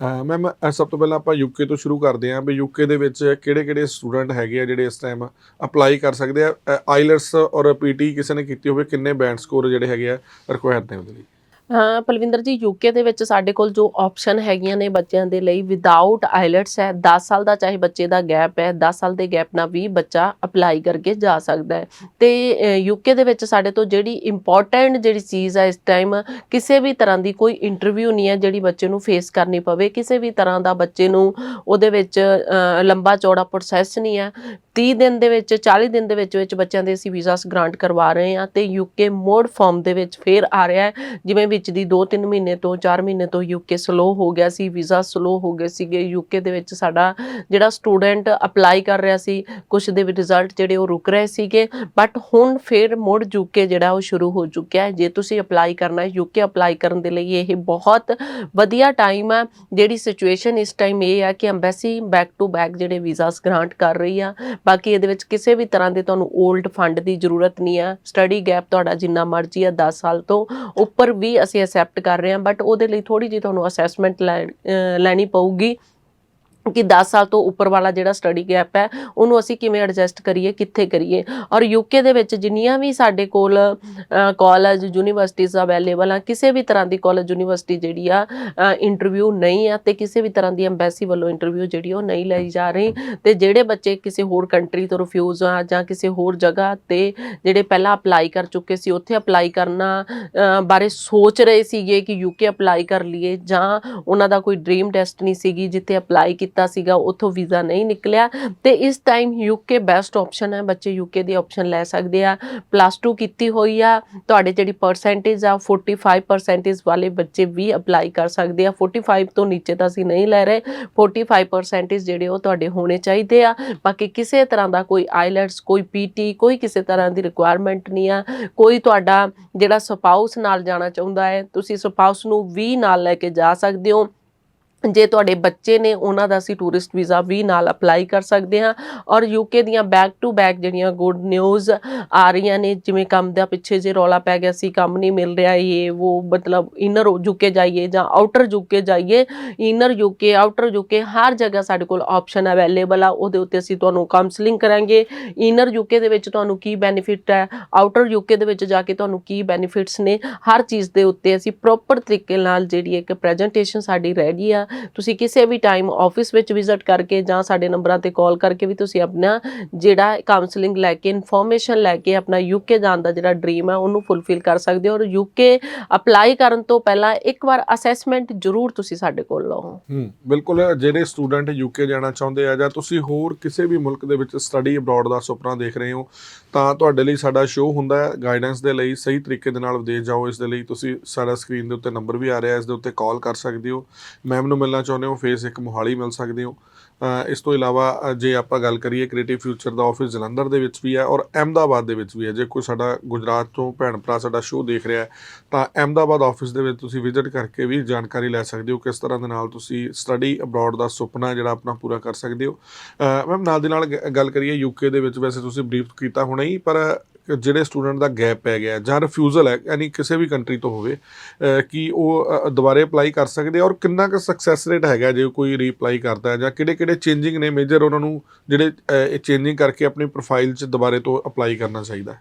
Ma'am ਸਭ ਤੋਂ ਪਹਿਲਾਂ ਆਪਾਂ ਯੂਕੇ ਤੋਂ ਸ਼ੁਰੂ ਕਰਦੇ ਹਾਂ ਵੀ ਯੂਕੇ ਦੇ ਵਿੱਚ ਕਿਹੜੇ-ਕਿਹੜੇ ਸਟੂਡੈਂਟ ਹੈਗੇ ਆ ਜਿਹੜੇ ਇਸ ਟਾਈਮ ਅਪਲਾਈ ਕਰ ਸਕਦੇ ਆ ਆਈਲਟਸ ਔਰ ਪੀਟੀ ਕਿਸੇ ਨੇ ਕੀਤੀ ਹੋਵੇ, ਕਿੰਨੇ ਬੈਂਡ ਸਕੋਰ ਜਿਹੜੇ ਹੈਗੇ ਆ ਰਿਕੁਆਇਰਡ ਨੇ ਉਹਦੇ ਲਈ? ਪਲਵਿੰਦਰ ਜੀ ਯੂਕੇ ਦੇ ਵਿੱਚ ਸਾਡੇ ਕੋਲ ਜੋ ਆਪਸ਼ਨ ਹੈਗੀਆਂ ਨੇ ਬੱਚਿਆਂ ਦੇ ਲਈ ਵਿਦਆਊਟ ਆਈਲਟਸ ਹੈ 10 ਸਾਲ ਦਾ ਚਾਹੇ ਬੱਚੇ ਦਾ ਗੈਪ ਹੈ 10 ਸਾਲ ਦੇ ਗੈਪ ਨਾਲ ਵੀ ਬੱਚਾ ਅਪਲਾਈ ਕਰਕੇ ਜਾ ਸਕਦਾ ਹੈ। ਤੇ ਯੂਕੇ ਦੇ ਵਿੱਚ ਸਾਡੇ ਤੋਂ ਜਿਹੜੀ ਇੰਪੋਰਟੈਂਟ ਜਿਹੜੀ ਚੀਜ਼ ਹੈ ਇਸ ਟਾਈਮ ਕਿਸੇ ਵੀ ਤਰ੍ਹਾਂ ਦੀ ਕੋਈ ਇੰਟਰਵਿਊ ਨਹੀਂ ਹੈ ਜਿਹੜੀ ਬੱਚੇ ਨੂੰ ਫੇਸ ਕਰਨੀ ਪਵੇ, ਕਿਸੇ ਵੀ ਤਰ੍ਹਾਂ ਦਾ ਬੱਚੇ ਨੂੰ ਉਹਦੇ ਵਿੱਚ ਲੰਬਾ ਚੌੜਾ ਪ੍ਰੋਸੈਸ ਨਹੀਂ ਹੈ। 30 ਦਿਨ ਦੇ ਵਿੱਚ 40 ਦਿਨ ਦੇ ਵਿੱਚ ਵਿੱਚ ਬੱਚਿਆਂ ਦੇ ਅਸੀਂ ਵੀਜ਼ਾਸ ਗ੍ਰਾਂਟ ਕਰਵਾ ਰਹੇ ਹਾਂ ਤੇ ਯੂਕੇ ਮੋਡ ਫਾਰਮ ਦੇ ਵਿੱਚ ਫੇਰ ਆ ਰਿਹਾ ਹੈ। ਜਿਵੇਂ ਵਿੱਚ ਦੀ 2-3 ਮਹੀਨੇ ਤੋਂ 4 ਮਹੀਨੇ ਤੋਂ ਯੂਕੇ ਸਲੋ ਹੋ ਗਿਆ ਸੀ ਵੀਜ਼ਾ ਸਲੋ ਹੋ ਗਏ ਸੀਗੇ। ਯੂਕੇ ਦੇ ਵਿੱਚ ਸਾਡਾ ਜਿਹੜਾ ਸਟੂਡੈਂਟ ਅਪਲਾਈ ਕਰ ਰਿਹਾ ਸੀ ਕੁਝ ਦੇ ਰਿਜ਼ਲਟ ਜਿਹੜੇ ਉਹ ਰੁਕ ਰਹੇ ਸੀਗੇ। ਬਟ ਹੁਣ ਫੇਰ ਮੁੜ ਯੂਕੇ ਜਿਹੜਾ ਉਹ ਸ਼ੁਰੂ ਹੋ ਚੁੱਕਿਆ ਹੈ। ਜੇ ਤੁਸੀਂ ਅਪਲਾਈ ਕਰਨਾ ਹੈ ਯੂਕੇ ਅਪਲਾਈ ਕਰਨ ਦੇ ਲਈ ਇਹ ਬਹੁਤ ਵਧੀਆ ਟਾਈਮ ਹੈ। ਜਿਹੜੀ ਸਿਚੁਏਸ਼ਨ ਇਸ ਟਾਈਮ ਇਹ ਹੈ ਕਿ ਐਮਬੈਸੀ ਬੈਕ ਟੂ ਬੈਕ ਜਿਹੜੇ ਵੀਜ਼ਾਸ ਗ੍ਰਾਂਟ ਕਰ ਰਹੀ ਆ। ਬਾਕੀ ਇਹਦੇ ਵਿੱਚ ਕਿਸੇ ਵੀ ਤਰ੍ਹਾਂ ਦੇ ਤੁਹਾਨੂੰ 올ਡ ਫੰਡ ਦੀ ਜ਼ਰੂਰਤ ਨਹੀਂ ਆ ਸਟੱਡੀ ਗੈਪ ਤੁਹਾਡਾ ਜਿੰਨਾ ਮਰਜ਼ੀ ਆ 10 ਸਾਲ ਤੋਂ ਉੱਪਰ ਵੀ ਅਸੀਂ ਅਸੈਪਟ ਕਰ ਰਹੇ ਹਾਂ ਬਟ ਉਹਦੇ ਲਈ ਥੋੜੀ ਜਿਹੀ ਤੁਹਾਨੂੰ ਅਸੈਸਮੈਂਟ ਲੈਣੀ ਪਊਗੀ। ਕਿ 10 ਸਾਲ ਤੋਂ ਉੱਪਰ ਵਾਲਾ ਜਿਹੜਾ ਸਟੱਡੀ ਗੈਪ ਹੈ, ਉਹਨੂੰ ਅਸੀਂ ਕਿਵੇਂ ਐਡਜਸਟ ਕਰੀਏ, ਕਿੱਥੇ ਕਰੀਏ? ਔਰ ਯੂਕੇ ਦੇ ਵਿੱਚ ਜਿੰਨੀਆਂ ਵੀ ਸਾਡੇ ਕੋਲ ਕਾਲਜ ਯੂਨੀਵਰਸਿਟੀਜ਼ ਅਵੇਲੇਬਲ ਆ, ਕਿਸੇ ਵੀ ਤਰ੍ਹਾਂ ਦੀ ਕਾਲਜ ਯੂਨੀਵਰਸਿਟੀ ਜਿਹੜੀ ਆ ਇੰਟਰਵਿਊ ਨਹੀਂ ਆ ਤੇ ਕਿਸੇ ਵੀ ਤਰ੍ਹਾਂ ਦੀ ਐਮਬੈਸੀ ਵੱਲੋਂ ਇੰਟਰਵਿਊ ਜਿਹੜੀ ਉਹ ਨਹੀਂ ਲਈ ਜਾ ਰਹੀ। ਤੇ ਜਿਹੜੇ ਬੱਚੇ ਕਿਸੇ ਹੋਰ ਕੰਟਰੀ ਤੋਂ ਰਿਫਿਊਜ਼ ਆ ਜਾਂ ਕਿਸੇ ਹੋਰ ਜਗ੍ਹਾ ਤੇ ਜਿਹੜੇ ਪਹਿਲਾਂ ਅਪਲਾਈ ਕਰ ਚੁੱਕੇ ਸੀ, ਉੱਥੇ ਅਪਲਾਈ ਕਰਨਾ ਬਾਰੇ ਸੋਚ ਰਹੇ ਸੀਗੇ ਕਿ ਯੂਕੇ ਅਪਲਾਈ ਕਰ ਲਈਏ ਜਾਂ ਉਹਨਾਂ ਦਾ ਕੋਈ ਡ੍ਰੀਮ ਡੈਸਟਨੀ ਸੀਗੀ, ਜਿੱਥੇ ਅਪਲਾਈ ਕੀਤਾ ਸੀਗਾ, ਉੱਥੋਂ ਵੀਜ਼ਾ ਨਹੀਂ ਨਿਕਲਿਆ ਤੇ ਇਸ ਟਾਈਮ ਯੂਕੇ ਬੈਸਟ ਆਪਸ਼ਨ ਹੈ। ਬੱਚੇ ਯੂਕੇ ਦੀ ਆਪਸ਼ਨ ਲੈ ਸਕਦੇ ਆ। ਪਲੱਸ 2 ਕੀਤੀ ਹੋਈ ਆ। ਤੁਹਾਡੇ ਜਿਹੜੀ ਪਰਸੈਂਟੇਜ ਆ 45 ਪਰਸੈਂਟੇਜ ਵਾਲੇ ਬੱਚੇ ਵੀ ਅਪਲਾਈ ਕਰ ਸਕਦੇ ਆ। 45 ਤੋਂ ਨੀਚੇ ਤਾਂ ਅਸੀਂ ਨਹੀਂ ਲੈ ਰਹੇ। 45 ਪਰਸੈਂਟੇਜ ਜਿਹੜੇ ਉਹ ਤੁਹਾਡੇ ਹੋਣੇ ਚਾਹੀਦੇ ਆ। ਬਾਕੀ ਕਿਸੇ ਤਰ੍ਹਾਂ ਦਾ ਕੋਈ ਆਈਲੈਟਸ ਕੋਈ ਪੀਟੀ ਕੋਈ ਕਿਸੇ ਤਰ੍ਹਾਂ ਦੀ ਰਿਕੁਆਇਰਮੈਂਟ ਨਹੀਂ ਆ। ਕੋਈ ਤੁਹਾਡਾ ਜਿਹੜਾ ਸਪਾਊਸ ਨਾਲ ਜਾਣਾ ਚਾਹੁੰਦਾ ਹੈ, ਤੁਸੀਂ ਸਪਾਊਸ ਨੂੰ ਵੀ ਨਾਲ ਲੈ ਕੇ ਜਾ ਸਕਦੇ ਹੋ। ਜੇ ਤੁਹਾਡੇ ਬੱਚੇ ਨੇ ਉਹਨਾਂ ਦਾ ਅਸੀਂ ਟੂਰਿਸਟ ਵੀਜ਼ਾ ਵੀ ਨਾਲ ਅਪਲਾਈ ਕਰ ਸਕਦੇ ਹਾਂ ਔਰ ਯੂਕੇ ਦੀਆਂ ਬੈਕ ਟੂ ਬੈਕ ਜਿਹੜੀਆਂ ਗੁੱਡ ਨਿਊਜ਼ ਆ ਰਹੀਆਂ ਨੇ, ਜਿਵੇਂ ਕੰਮ ਦਾ ਪਿੱਛੇ ਜੇ ਰੌਲਾ ਪੈ ਗਿਆ ਸੀ, ਕੰਮ ਨਹੀਂ ਮਿਲ ਰਿਹਾ ਇਹ, ਉਹ ਮਤਲਬ ਇਨਰ ਯੂਕੇ ਜਾਈਏ ਜਾਂ ਆਊਟਰ ਯੂਕੇ ਜਾਈਏ ਇਨਰ ਯੂਕੇ ਆਊਟਰ ਯੂਕੇ ਹਰ ਜਗ੍ਹਾ ਸਾਡੇ ਕੋਲ ਆਪਸ਼ਨ ਅਵੇਲੇਬਲ ਆ, ਉਹਦੇ ਉੱਤੇ ਅਸੀਂ ਤੁਹਾਨੂੰ ਕਾਉਂਸਲਿੰਗ ਕਰਾਂਗੇ। ਇਨਰ ਯੂਕੇ ਦੇ ਵਿੱਚ ਤੁਹਾਨੂੰ ਕੀ ਬੈਨੀਫਿਟ ਹੈ ਆਊਟਰ ਯੂਕੇ ਦੇ ਵਿੱਚ ਜਾ ਕੇ ਤੁਹਾਨੂੰ ਕੀ ਬੈਨੀਫਿਟਸ ਨੇ, ਹਰ ਚੀਜ਼ ਦੇ ਉੱਤੇ ਅਸੀਂ ਪ੍ਰੋਪਰ ਤਰੀਕੇ ਨਾਲ ਜਿਹੜੀ ਇੱਕ ਪ੍ਰੈਜੈਂਟੇਸ਼ਨ ਸਾਡੀ ਰੈਡੀ ਆ ਤੁਸੀਂ ਕਿਸੇ ਵੀ ਟਾਈਮ ਆਫਿਸ ਵਿੱਚ ਵਿਜ਼ਿਟ ਕਰਕੇ ਜਾਂ ਸਾਡੇ ਨੰਬਰਾਂ ਤੇ ਕਾਲ ਕਰਕੇ ਵੀ ਤੁਸੀਂ ਆਪਣਾ ਜਿਹੜਾ ਕਾਉਂਸਲਿੰਗ ਲੈ ਕੇ ਇਨਫੋਰਮੇਸ਼ਨ ਲੈ ਕੇ ਆਪਣਾ ਯੂਕੇ ਜਾਣ ਦਾ ਜਿਹੜਾ ਡ੍ਰੀਮ ਹੈ ਉਹਨੂੰ ਫੁੱਲਫਿਲ ਕਰ ਸਕਦੇ ਹੋ। ਔਰ ਯੂਕੇ ਅਪਲਾਈ ਕਰਨ ਤੋਂ ਪਹਿਲਾਂ ਇੱਕ ਵਾਰ ਅਸੈਸਮੈਂਟ ਜ਼ਰੂਰ ਤੁਸੀਂ ਸਾਡੇ ਕੋਲ ਲਓ। ਹੂੰ, ਬਿਲਕੁਲ। ਜਿਹੜੇ ਸਟੂਡੈਂਟ ਯੂਕੇ ਜਾਣਾ ਚਾਹੁੰਦੇ ਆ ਜਾਂ ਤੁਸੀਂ ਹੋਰ ਕਿਸੇ ਵੀ ਮੁਲਕ ਦੇ ਵਿੱਚ ਸਟੱਡੀ ਅਬਰਾਡ ਦਾ ਸੁਪਨਾ ਦੇਖ ਰਹੇ ਹੋ, ਤਾਂ ਤੁਹਾਡੇ ਲਈ ਸਾਡਾ ਸ਼ੋਅ ਹੁੰਦਾ ਹੈ। ਗਾਈਡੈਂਸ ਦੇ ਲਈ ਸਹੀ ਤਰੀਕੇ ਦੇ ਨਾਲ ਵਿਦੇਸ਼ ਜਾਓ। ਇਸ ਦੇ ਲਈ ਤੁਸੀਂ ਸਾਡਾ ਸਕਰੀਨ ਦੇ ਉੱਤੇ ਨੰਬਰ ਵੀ ਆ ਰਿਹਾ ਇਸ ਦੇ ਉੱਤੇ ਕਾਲ ਕਰ ਸਕਦੇ ਹੋ। ਮੈਮ ਨੂੰ ਮਿਲਣਾ ਚਾਹੁੰਦੇ ਹੋ ਫੇਸ ਇੱਕ ਮੋਹਾਲੀ ਮਿਲ ਸਕਦੇ ਹੋ। ਇਸ ਤੋਂ ਇਲਾਵਾ ਜੇ ਆਪਾਂ ਗੱਲ ਕਰੀਏ ਕ੍ਰੀਏਟਿਵ ਫਿਊਚਰ ਦਾ ਆਫਿਸ ਜਲੰਧਰ ਦੇ ਵਿੱਚ ਵੀ ਹੈ ਔਰ ਅਹਿਮਦਾਬਾਦ ਦੇ ਵਿੱਚ ਵੀ ਹੈ। ਜੇ ਕੋਈ ਸਾਡਾ ਗੁਜਰਾਤ ਤੋਂ ਭੈਣ ਭਰਾ ਸਾਡਾ ਸ਼ੋਅ ਦੇਖ ਰਿਹਾ ਤਾਂ ਅਹਿਮਦਾਬਾਦ ਆਫਿਸ ਦੇ ਵਿੱਚ ਤੁਸੀਂ ਵਿਜ਼ਿਟ ਕਰਕੇ ਵੀ ਜਾਣਕਾਰੀ ਲੈ ਸਕਦੇ ਹੋ ਕਿਸ ਤਰ੍ਹਾਂ ਦੇ ਨਾਲ ਤੁਸੀਂ ਸਟੱਡੀ ਅਬਰਾਡ ਦਾ ਸੁਪਨਾ ਜਿਹੜਾ ਆਪਣਾ ਪੂਰਾ ਕਰ ਸਕਦੇ ਹੋ। ਮੈਮ ਨਾਲ ਦੀ ਨਾਲ ਗ- ਗੱਲ ਕਰੀਏ ਯੂਕੇ ਦੇ ਵਿੱਚ ਵੈਸੇ ਤੁਸੀਂ ਬਰੀਫ ਕੀਤਾ ਹੋਣਾ ਹੀ, ਪਰ ਜਿਹੜੇ ਸਟੂਡੈਂਟ ਦਾ ਗੈਪ ਪੈ ਗਿਆ ਜਾਂ ਰਿਫਿਊਜ਼ਲ ਹੈ, ਯਾਨੀ ਕਿਸੇ ਵੀ ਕੰਟਰੀ ਤੋਂ ਹੋਵੇ ਕਿ ਉਹ ਦੁਬਾਰੇ ਅਪਲਾਈ ਕਰ ਸਕਦੇ ਔਰ ਕਿੰਨਾ ਕੁ ਸਕਸੈਸ ਰੇਟ ਹੈਗਾ ਜੇ ਕੋਈ ਰੀਅਪਲਾਈ ਕਰਦਾ ਹੈ ਜਾਂ ਕਿਹੜੇ ਕਿਹੜੇ ਚੇਂਜਿੰਗ ਨੇ ਮੇਜਰ ਉਹਨਾਂ ਨੂੰ ਜਿਹੜੇ ਇਹ ਚੇਂਜਿੰਗ ਕਰਕੇ ਆਪਣੀ ਪ੍ਰੋਫਾਈਲ 'ਚ ਦੁਬਾਰੇ ਤੋਂ ਅਪਲਾਈ ਕਰਨਾ ਚਾਹੀਦਾ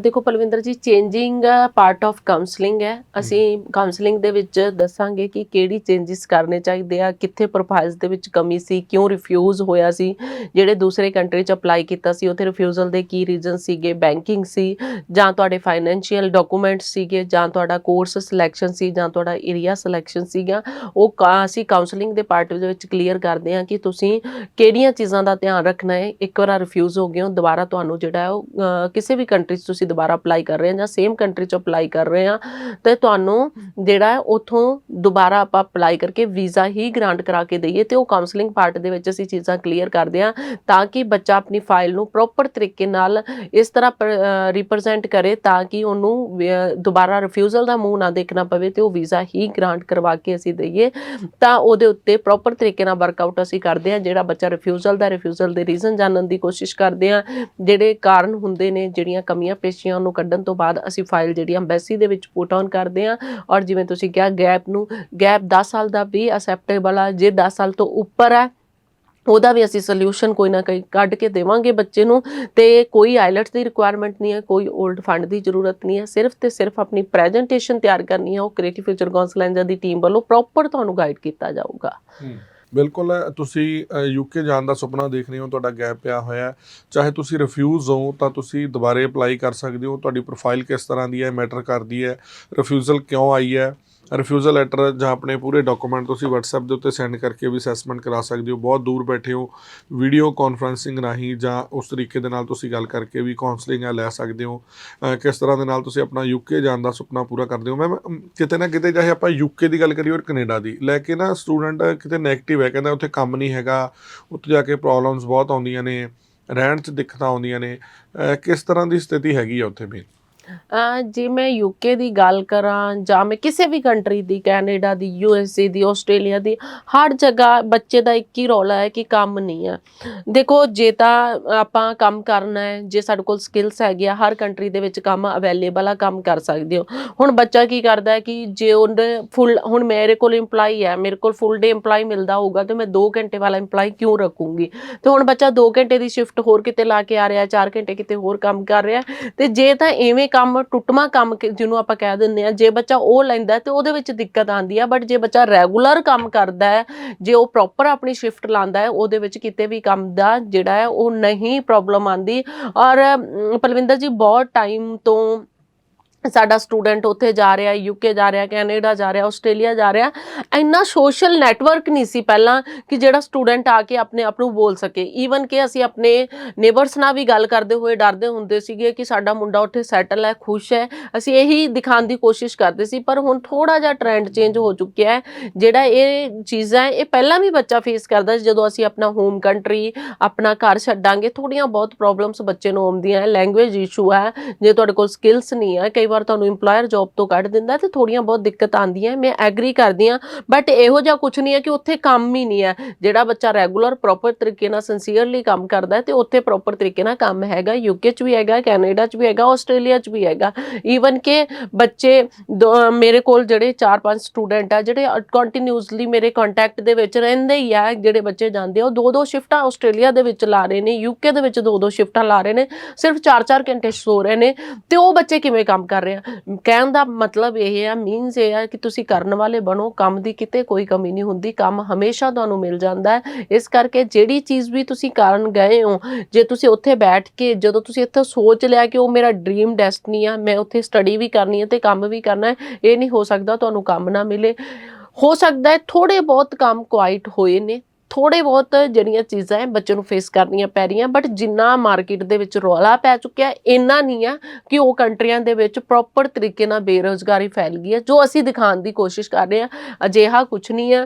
ਦੇਖੋ ਪਲਵਿੰਦਰ ਜੀ ਚੇਂਜਿੰਗ ਪਾਰਟ ਆਫ ਕਾਉਂਸਲਿੰਗ ਹੈ। ਅਸੀਂ ਕਾਉਂਸਲਿੰਗ ਦੇ ਵਿੱਚ ਦੱਸਾਂਗੇ ਕਿ ਕਿਹੜੀ ਚੇਂਜਸ ਕਰਨੇ ਚਾਹੀਦੇ ਆ, ਕਿੱਥੇ ਪ੍ਰੋਫਾਈਲਸ ਦੇ ਵਿੱਚ ਕਮੀ ਸੀ, ਕਿਉਂ ਰਿਫਿਊਜ਼ ਹੋਇਆ ਸੀ, ਜਿਹੜੇ ਦੂਸਰੇ ਕੰਟਰੀ 'ਚ ਅਪਲਾਈ ਕੀਤਾ ਸੀ, ਉੱਥੇ ਰਿਫਿਊਜ਼ਲ ਦੇ ਕੀ ਰੀਜ਼ਨ ਸੀਗੇ ਬੈਂਕਿੰਗ ਸੀ, ਜਾਂ ਤੁਹਾਡੇ ਫਾਈਨੈਂਸ਼ੀਅਲ ਡਾਕੂਮੈਂਟਸ ਸੀਗੇ, ਜਾਂ ਤੁਹਾਡਾ ਕੋਰਸ ਸਿਲੈਕਸ਼ਨ ਸੀ, ਜਾਂ ਤੁਹਾਡਾ ਏਰੀਆ ਸਿਲੈਕਸ਼ਨ ਸੀਗਾ, ਉਹ ਕਾ- ਅਸੀਂ ਕਾਉਂਸਲਿੰਗ ਦੇ ਪਾਰਟ ਦੇ ਵਿੱਚ ਕਲੀਅਰ ਕਰਦੇ ਹਾਂ ਕਿ ਤੁਸੀਂ ਕਿਹੜੀਆਂ ਚੀਜ਼ਾਂ ਦਾ ਧਿਆਨ ਰੱਖਣਾ ਹੈ। ਇੱਕ ਵਾਰ ਰਿਫਿਊਜ਼ ਹੋ ਗਏ ਹੋ, ਦੁਬਾਰਾ ਤੁਹਾਨੂੰ ਜਿਹੜਾ ਉਹ ਕਿਸੇ ਵੀ ਕੰਟਰੀ 'ਚ ਤੁਸੀਂ ਦੁਬਾਰਾ ਅਪਲਾਈ ਕਰ ਰਹੇ ਹੋ, ਜਾਂ ਸੇਮ ਕੰਟਰੀ 'ਚ ਅਪਲਾਈ ਕਰ ਰਹੇ ਆ ਤੇ ਤੁਹਾਨੂੰ ਜਿਹੜਾ ਹੈ ਉਥੋਂ ਦੁਬਾਰਾ ਆਪਾਂ ਅਪਲਾਈ ਕਰਕੇ ਵੀਜ਼ਾ ਹੀ ਗ੍ਰਾਂਟ ਕਰਾ ਕੇ ਦਈਏ, ਤੇ ਉਹ ਕਾਉਂਸਲਿੰਗ ਪਾਰਟ ਦੇ ਵਿੱਚ ਅਸੀਂ ਚੀਜ਼ਾਂ ਕਲੀਅਰ ਕਰਦੇ ਆ ਤਾਂ ਕਿ ਬੱਚਾ ਆਪਣੀ ਫਾਈਲ ਨੂੰ ਪ੍ਰੋਪਰ ਤਰੀਕੇ ਨਾਲ ਇਸ ਤਰ੍ਹਾਂ ਰਿਪਰੈਜ਼ੈਂਟ ਕਰੇ ਤਾਂ ਕਿ ਉਹਨੂੰ ਦੁਬਾਰਾ ਰਿਫਿਊਜ਼ਲ ਦਾ ਮੂੰਹ ਨਾ ਦੇਖਣਾ ਪਵੇ ਤੇ ਉਹ ਵੀਜ਼ਾ ਹੀ ਗ੍ਰਾਂਟ ਕਰਵਾ ਕੇ ਅਸੀਂ ਦਈਏ। ਤਾਂ ਉਹਦੇ ਉੱਤੇ ਪ੍ਰੋਪਰ ਤਰੀਕੇ ਨਾਲ ਵਰਕਆਊਟ ਅਸੀਂ ਕਰਦੇ ਹਾਂ, ਜਿਹੜਾ ਬੱਚਾ ਰਿਫਿਊਜ਼ਲ ਦਾ ਰਿਫਿਊਜ਼ਲ ਦੇ ਰੀਜ਼ਨ ਜਾਣਨ ਦੀ ਕੋਸ਼ਿਸ਼ ਕਰਦੇ ਹਾਂ। ਜਿਹੜੇ ਕਾਰਨ ਹੁੰਦੇ ਨੇ, ਜਿਹੜੀਆਂ ਕਮੀਆਂ ਪੇਸ਼ੀਆਂ ਉਹਨੂੰ ਕੱਢਣ ਤੋਂ ਬਾਅਦ ਅਸੀਂ ਫਾਈਲ ਜਿਹੜੀ ਐਮਬੈਸੀ ਦੇ ਵਿੱਚ ਪੁਟ ਔਨ ਕਰਦੇ ਹਾਂ। ਔਰ ਜਿਵੇਂ ਤੁਸੀਂ ਕਿਹਾ ਗੈਪ ਨੂੰ ਗੈਪ 10 ਸਾਲ ਦਾ ਵੀ ਅਸੈਪਟੇਬਲ ਆ, ਜੇ 10 ਸਾਲ ਤੋਂ ਉੱਪਰ ਹੈ ਉਹਦਾ ਵੀ ਅਸੀਂ ਸੋਲੂਸ਼ਨ ਕੋਈ ਨਾ ਕੋਈ ਕੱਢ ਕੇ ਦੇਵਾਂਗੇ ਬੱਚੇ ਨੂੰ ਤੇ ਕੋਈ ਆਈਲੈਟਸ ਦੀ ਰਿਕੁਆਇਰਮੈਂਟ ਨਹੀਂ ਹੈ, ਕੋਈ 올ਡ ਫੰਡ ਦੀ ਜ਼ਰੂਰਤ ਨਹੀਂ ਹੈ, ਸਿਰਫ ਤੇ ਸਿਰਫ ਆਪਣੀ ਪ੍ਰੈਜੈਂਟੇਸ਼ਨ ਤਿਆਰ ਕਰਨੀ ਹੈ, ਉਹ ਕ੍ਰੀਏਟਿਵ ਫਿਊਚਰ ਕਾਉਂਸਲੈਂਜਰ ਦੀ ਟੀਮ ਵੱਲੋਂ ਪ੍ਰੋਪਰ ਤੁਹਾਨੂੰ ਗਾਈਡ ਕੀਤਾ ਜਾਊਗਾ। ਬਿਲਕੁਲ, ਤੁਸੀਂ ਯੂਕੇ ਜਾਣ ਦਾ ਸੁਪਨਾ ਦੇਖ ਰਹੇ ਹੋ, ਤੁਹਾਡਾ ਗੈਪ ਪਿਆ ਹੋਇਆ ਚਾਹੇ ਤੁਸੀਂ ਰਿਫਿਊਜ਼ ਹੋ, ਤਾਂ ਤੁਸੀਂ ਦੁਬਾਰੇ ਅਪਲਾਈ ਕਰ ਸਕਦੇ ਹੋ, ਤੁਹਾਡੀ ਪ੍ਰੋਫਾਈਲ ਕਿਸ ਤਰ੍ਹਾਂ ਦੀ ਹੈ ਮੈਟਰ ਕਰਦੀ ਹੈ ਰਿਫਿਊਜ਼ਲ ਕਿਉਂ ਆਈ ਹੈ? ਰਿਫਿਊਜ਼ਲ ਲੈਟਰ ਜਾਂ ਆਪਣੇ ਪੂਰੇ ਡਾਕੂਮੈਂਟ ਤੁਸੀਂ WhatsApp ਦੇ ਉੱਤੇ ਸੈਂਡ ਕਰਕੇ ਵੀ ਅਸੈਸਮੈਂਟ ਕਰਾ ਸਕਦੇ ਹੋ, ਬਹੁਤ ਦੂਰ ਬੈਠੇ ਹੋ ਵੀਡੀਓ ਕਾਨਫਰੈਂਸਿੰਗ ਰਾਹੀਂ ਜਾਂ ਉਸ ਤਰੀਕੇ ਦੇ ਨਾਲ ਤੁਸੀਂ ਗੱਲ ਕਰਕੇ ਵੀ ਕਾਉਂਸਲਿੰਗ ਲੈ ਸਕਦੇ ਹੋ ਕਿਸ ਤਰ੍ਹਾਂ ਦੇ ਨਾਲ ਤੁਸੀਂ ਆਪਣਾ ਯੂਕੇ ਜਾਣ ਦਾ ਸੁਪਨਾ ਪੂਰਾ ਕਰਦੇ ਹੋ। ਮੈਂ ਕਿਤੇ ਨਾ ਕਿਤੇ ਚਾਹੇ ਆਪਾਂ ਯੂਕੇ ਦੀ ਗੱਲ ਕਰੀਏ ਔਰ ਕੈਨੇਡਾ ਦੀ, ਲੈ ਕੇ ਨਾ ਸਟੂਡੈਂਟ ਕਿਤੇ 네ਗੇਟਿਵ ਹੈ, ਕਹਿੰਦਾ ਉੱਥੇ ਕੰਮ ਨਹੀਂ ਹੈਗਾ, ਉੱਥੇ ਜਾ ਕੇ ਪ੍ਰੋਬਲਮਸ ਬਹੁਤ ਆਉਂਦੀਆਂ ਨੇ, ਰਹਿਣ 'ਚ ਦਿੱਕਤਾਂ ਆਉਂਦੀਆਂ ਨੇ ਕਿਸ ਤਰ੍ਹਾਂ ਦੀ ਸਥਿਤੀ ਹੈਗੀ ਆ ਉੱਥੇ ਵੀ ਜੇ ਮੈਂ ਯੂਕੇ ਦੀ ਗੱਲ ਕਰਾਂ ਜਾਂ ਮੈਂ ਕਿਸੇ ਵੀ ਕੰਟਰੀ ਦੀ ਕੈਨੇਡਾ ਦੀ ਯੂਐਸਏ ਦੀ ਆਸਟ੍ਰੇਲੀਆ ਦੀ, ਹਰ ਜਗ੍ਹਾ ਬੱਚੇ ਦਾ ਇੱਕ ਹੀ ਰੌਲਾ ਹੈ ਕਿ ਕੰਮ ਨਹੀਂ ਹੈ। ਦੇਖੋ, ਜੇ ਤਾਂ ਆਪਾਂ ਕੰਮ ਕਰਨਾ ਹੈ, ਜੇ ਸਾਡੇ ਕੋਲ ਸਕਿੱਲਸ ਹੈਗੀਆਂ ਹਰ ਕੰਟਰੀ ਦੇ ਵਿੱਚ ਕੰਮ ਅਵੇਲੇਬਲ ਆ, ਕੰਮ ਕਰ ਸਕਦੇ ਹੋ। ਹੁਣ ਬੱਚਾ ਕੀ ਕਰਦਾ ਹੈ ਕਿ ਜੇ ਉਹਦੇ ਫੁੱਲ ਹੁਣ ਮੇਰੇ ਕੋਲ EMPLOYE ਹੈ, ਮੇਰੇ ਕੋਲ ਫੁੱਲ ਡੇ EMPLOYE ਮਿਲਦਾ ਹੋਊਗਾ, ਤੇ ਮੈਂ 2 ਘੰਟੇ ਵਾਲਾ EMPLOYE ਕਿਉਂ ਰੱਖੂੰਗੀ? ਤੇ ਹੁਣ ਬੱਚਾ 2 ਘੰਟੇ ਦੀ ਸ਼ਿਫਟ ਹੋਰ ਕਿਤੇ ਲਾ ਕੇ ਆ ਰਿਹਾ 4 ਘੰਟੇ ਕਿਤੇ ਹੋਰ ਕੰਮ ਕਰ ਰਿਹਾ, ਤੇ ਜੇ ਤਾਂ ਐਵੇਂ ਕੰਮ ਟੁੱਟਮਾ ਕੰਮ ਜਿਹਨੂੰ ਆਪਾਂ ਕਹਿ ਦਿੰਦੇ ਆ ਜੇ ਬੱਚਾ ਉਹ ਲੈਂਦਾ ਤੇ ਉਹਦੇ ਵਿੱਚ ਦਿੱਕਤ ਆਉਂਦੀ ਆ ਬਟ ਜੇ ਬੱਚਾ ਰੈਗੂਲਰ ਕੰਮ ਕਰਦਾ ਹੈ ਜੇ ਉਹ ਪ੍ਰੋਪਰ ਆਪਣੀ ਸ਼ਿਫਟ ਲਾਉਂਦਾ ਹੈ ਉਹਦੇ ਵਿੱਚ ਕਿਤੇ ਵੀ ਕੰਮ ਦਾ ਜਿਹੜਾ ਹੈ ਉਹ ਨਹੀਂ ਪ੍ਰੋਬਲਮ ਆਉਂਦੀ ਔਰ ਅਮ, ਪਲਵਿੰਦਰ ਜੀ ਬਹੁਤ ਟਾਈਮ ਤੋਂ ਸਾਡਾ ਸਟੂਡੈਂਟ ਉੱਥੇ ਜਾ ਰਿਹਾ ਯੂਕੇ ਜਾ ਰਿਹਾ, ਕੈਨੇਡਾ ਜਾ ਰਿਹਾ, ਆਸਟ੍ਰੇਲੀਆ ਜਾ ਰਿਹਾ, ਇੰਨਾ ਸੋਸ਼ਲ ਨੈਟਵਰਕ ਨਹੀਂ ਸੀ ਪਹਿਲਾਂ ਕਿ ਜਿਹੜਾ ਸਟੂਡੈਂਟ ਆ ਕੇ ਆਪਣੇ ਆਪ ਨੂੰ ਬੋਲ ਸਕੇ। ਈਵਨ ਕਿ ਅਸੀਂ ਆਪਣੇ ਨੇਬਰਸ ਨਾਲ ਵੀ ਗੱਲ ਕਰਦੇ ਹੋਏ ਡਰਦੇ ਹੁੰਦੇ ਸੀਗੇ ਕਿ ਸਾਡਾ ਮੁੰਡਾ ਉੱਥੇ ਸੈਟਲ ਹੈ, ਖੁਸ਼ ਹੈ। ਅਸੀਂ ਇਹੀ ਦਿਖਾਉਣ ਦੀ ਕੋਸ਼ਿਸ਼ ਕਰਦੇ ਸੀ, ਪਰ ਹੁਣ ਥੋੜਾ ਜਿਹਾ ਟ੍ਰੈਂਡ ਚੇਂਜ ਹੋ ਚੁੱਕਿਆ ਹੈ। ਜਿਹੜਾ ਇਹ ਚੀਜ਼ਾਂ ਇਹ ਪਹਿਲਾਂ ਵੀ ਬੱਚਾ ਫੇਸ ਕਰਦਾ ਜਦੋਂ ਅਸੀਂ ਆਪਣਾ ਹੋਮ ਕੰਟਰੀ ਆਪਣਾ ਘਰ ਛੱਡਾਂਗੇ ਥੋੜੀਆਂ ਬਹੁਤ ਪ੍ਰੋਬਲਮਸ ਬੱਚੇ ਨੂੰ ਆਉਂਦੀਆਂ ਹੈ। ਲੈਂਗੁਏਜ ਇਸ਼ੂ ਹੈ, ਜੇ ਤੁਹਾਡੇ ਕੋਲ ਸਕਿੱਲਸ ਨਹੀਂ ਹੈ, ਕਈ ਵਾਰ ਤੁਹਾਨੂੰ EMPLOYER ਜੌਬ ਤੋਂ ਕੱਢ ਦਿੰਦਾ ਤੇ ਥੋੜੀਆਂ ਬਹੁਤ ਦਿੱਕਤ ਆਉਂਦੀਆਂ ਹੈ। ਮੈਂ ਐਗਰੀ ਕਰਦੀ ਹਾਂ ਬਟ ਇਹੋ ਜਿਹਾ ਕੁਝ ਨਹੀਂ ਹੈ ਕਿ ਉੱਥੇ ਕੰਮ ਹੀ ਨਹੀਂ ਹੈ। ਜਿਹੜਾ ਬੱਚਾ ਰੈਗੂਲਰ ਪ੍ਰੋਪਰ ਤਰੀਕੇ ਨਾਲ ਸਿੰਸੀਅਰਲੀ ਕੰਮ ਕਰਦਾ ਹੈ ਤੇ ਉੱਥੇ ਪ੍ਰੋਪਰ ਤਰੀਕੇ ਨਾਲ ਕੰਮ ਹੈਗਾ। ਯੂਕੇ 'ਚ ਵੀ ਹੈਗਾ ਕੈਨੇਡਾ 'ਚ ਵੀ ਹੈਗਾ ਆਸਟ੍ਰੇਲੀਆ 'ਚ ਵੀ ਹੈਗਾ। ਈਵਨ ਕਿ ਬੱਚੇ ਦੋ- ਮੇਰੇ ਕੋਲ ਜਿਹੜੇ 4-5 ਸਟੂਡੈਂਟ ਆ, ਜਿਹੜੇ ਕੰਟੀਨਿਊਸਲੀ ਮੇਰੇ ਕੰਟੈਕਟ ਦੇ ਵਿੱਚ ਰਹਿੰਦੇ ਹੀ ਆ, ਜਿਹੜੇ ਬੱਚੇ ਜਾਂਦੇ ਆ, ਉਹ ਦੋ ਦੋ ਸ਼ਿਫਟਾਂ ਆਸਟ੍ਰੇਲੀਆ ਦੇ ਵਿੱਚ ਲਾ ਰਹੇ ਨੇ ਯੂਕੇ ਦੇ ਵਿੱਚ ਦੋ ਦੋ ਸ਼ਿਫਟਾਂ ਲਾ ਰਹੇ ਨੇ, ਸਿਰਫ 4-4 ਘੰਟੇ ਸੋ ਰਹੇ ਨੇ। ਤੇ ਉਹ ਬੱਚੇ ਕਿਵੇਂ ਕੰਮ ਕਰ ਰਹੇ ਆ। ਕਹਿਣ ਦਾ ਮਤਲਬ ਇਹ ਆ ਮੀਨਸ ਇਹ ਆ ਕਿ ਤੁਸੀਂ ਕਰਨ ਵਾਲੇ ਬਣੋ, ਕੰਮ ਦੀ ਕਿਤੇ ਕੋਈ ਕਮੀ ਨਹੀਂ ਹੁੰਦੀ, ਕੰਮ ਹਮੇਸ਼ਾ ਤੁਹਾਨੂੰ ਮਿਲ ਜਾਂਦਾ ਹੈ। ਇਸ ਕਰਕੇ ਜਿਹੜੀ ਚੀਜ਼ ਵੀ ਤੁਸੀਂ ਕਰਨ ਗਏ ਹੋ, ਜੇ ਤੁਸੀਂ ਉੱਥੇ ਬੈਠ ਕੇ, ਜਦੋਂ ਤੁਸੀਂ ਇੱਥੇ ਸੋਚ ਲਿਆ ਕਿ ਉਹ ਮੇਰਾ ਡ੍ਰੀਮ ਡੈਸਟਨੀ ਆ, ਮੈਂ ਉੱਥੇ ਸਟੱਡੀ ਵੀ ਕਰਨੀ ਹੈ ਤੇ ਕੰਮ ਵੀ ਕਰਨਾ ਹੈ, ਇਹ ਨਹੀਂ ਹੋ ਸਕਦਾ ਤੁਹਾਨੂੰ ਕੰਮ ਨਾ ਮਿਲੇ। ਹੋ ਸਕਦਾ ਹੈ ਥੋੜੇ ਬਹੁਤ ਕੰਮ ਕੁਆਇਟ ਹੋਏ ਨੇ ਥੋੜੇ ਬਹੁਤ ਜਿਹੜੀਆਂ ਚੀਜ਼ਾਂ ਹੈ ਬੱਚੇ ਨੂੰ ਫੇਸ ਕਰਨੀਆਂ ਪੈ ਰਹੀਆਂ ਬਟ ਜਿੰਨਾ ਮਾਰਕੀਟ ਦੇ ਵਿੱਚ ਰੌਲਾ ਪੈ ਚੁੱਕਿਆ, ਇੰਨਾ ਨਹੀਂ ਆ ਕਿ ਉਹ ਕੰਟਰੀਆਂ ਦੇ ਵਿੱਚ ਪ੍ਰੋਪਰ ਤਰੀਕੇ ਨਾਲ ਬੇਰੋਜ਼ਗਾਰੀ ਫੈਲ ਗਈ ਹੈ, ਜੋ ਅਸੀਂ ਦਿਖਾਉਣ ਦੀ ਕੋਸ਼ਿਸ਼ ਕਰ ਰਹੇ ਹਾਂ, ਅਜਿਹਾ ਕੁਝ ਨਹੀਂ ਹੈ।